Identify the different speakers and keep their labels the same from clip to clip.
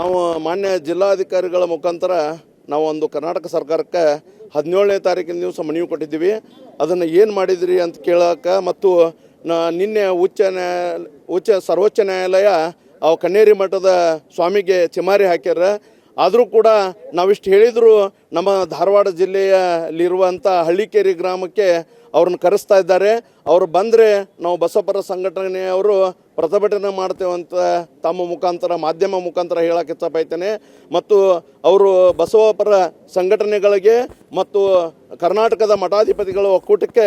Speaker 1: ನಾವು ಮಾನ್ಯ ಜಿಲ್ಲಾಧಿಕಾರಿಗಳ ಮುಖಾಂತರ ನಾವು ಒಂದು ಕರ್ನಾಟಕ ಸರ್ಕಾರಕ್ಕೆ ಹದಿನೇಳನೇ ತಾರೀಕಿನ ದಿವಸ ಮನವಿ ಕೊಟ್ಟಿದ್ದೀವಿ. ಅದನ್ನು ಏನು ಮಾಡಿದ್ರಿ ಅಂತ ಕೇಳೋಕೆ ಮತ್ತು ನಿನ್ನೆ ಉಚ್ಚ ನ್ಯಾಯ ಉಚ್ಚ ಸರ್ವೋಚ್ಚ ನ್ಯಾಯಾಲಯ ಅವು ಕಣ್ಣೇರಿ ಮಠದ ಸ್ವಾಮಿಗೆ ಚಿಮಾರಿ ಹಾಕ್ಯಾರ. ಆದರೂ ಕೂಡ ನಾವಿಷ್ಟು ಹೇಳಿದರೂ ನಮ್ಮ ಧಾರವಾಡ ಜಿಲ್ಲೆಯಲ್ಲಿರುವಂಥ ಹಳ್ಳಿಕೇರಿ ಗ್ರಾಮಕ್ಕೆ ಅವ್ರನ್ನ ಕರೆಸ್ತಾ ಇದ್ದಾರೆ. ಅವರು ಬಂದರೆ ನಾವು ಬಸವಪರ ಸಂಘಟನೆಯವರು ಪ್ರತಿಭಟನೆ ಮಾಡ್ತೇವೆ ಅಂತ ತಮ್ಮ ಮುಖಾಂತರ, ಮಾಧ್ಯಮ ಮುಖಾಂತರ ಹೇಳಕ್ಕೆ ಇಷ್ಟಪಡ್ತೇನೆ ಮತ್ತು ಅವರು ಬಸವಪರ ಸಂಘಟನೆಗಳಿಗೆ ಮತ್ತು ಕರ್ನಾಟಕದ ಮಠಾಧಿಪತಿಗಳ ಒಕ್ಕೂಟಕ್ಕೆ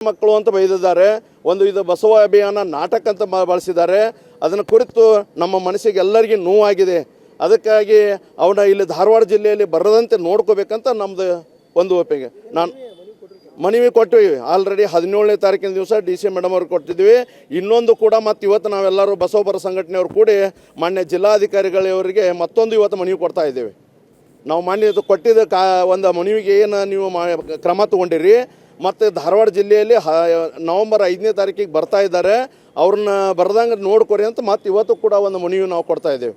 Speaker 1: ಮಕ್ಕಳು ಅಂತ ಬೈದಿದ್ದಾರೆ ಒಂದು ಇದು ಬಸವ ಅಭಿಯಾನ ನಾಟಕ ಅಂತ ಬಳಸಿದ್ದಾರೆ. ಅದನ್ನು ಕುರಿತು ನಮ್ಮ ಮನಸ್ಸಿಗೆ ಎಲ್ಲರಿಗೂ ನೋವಾಗಿದೆ. ಅದಕ್ಕಾಗಿ ಅವನ ಇಲ್ಲಿ ಧಾರವಾಡ ಜಿಲ್ಲೆಯಲ್ಲಿ ಬರದಂತೆ ನೋಡ್ಕೋಬೇಕಂತ ನಮ್ಮದು ಒಂದು ಒಪ್ಪಿಗೆ. ನಾನು ಮನವಿ ಕೊಟ್ಟಿವಿ ಆಲ್ರೆಡಿ ಹದಿನೇಳನೇ ತಾರೀಕಿನ ದಿವಸ ಡಿ ಸಿ ಮೇಡಮ್ ಅವ್ರಿಗೆ ಕೊಟ್ಟಿದ್ವಿ. ಇನ್ನೊಂದು ಕೂಡ ಮತ್ತು ಇವತ್ತು ನಾವೆಲ್ಲರೂ ಬಸವಪರ ಸಂಘಟನೆಯವರು ಕೂಡಿ ಮಾನ್ಯ ಜಿಲ್ಲಾಧಿಕಾರಿಗಳವರಿಗೆ ಮತ್ತೊಂದು ಇವತ್ತು ಮನವಿ ಕೊಡ್ತಾ ಇದ್ದೇವೆ. ನಾವು ಮಾನ್ಯ ಕೊಟ್ಟಿದ್ದ ಕಾ, ಒಂದು ಮನವಿಗೆ ಏನು ನೀವು ಮಾ, ಕ್ರಮ ತಗೊಂಡಿರಿ. ಮತ್ತು ಧಾರವಾಡ ಜಿಲ್ಲೆಯಲ್ಲಿ ಹ, ನವಂಬರ್ ಐದನೇ ತಾರೀಕಿಗೆ ಬರ್ತಾ ಇದ್ದಾರೆ. ಅವ್ರನ್ನ ಬರ್ದಂಗೆ ನೋಡ್ಕೊರಿ ಅಂತ ಮತ್ತು ಇವತ್ತು ಕೂಡ ಒಂದು ಮನವಿ ನಾವು ಕೊಡ್ತಾ ಇದ್ದೇವೆ.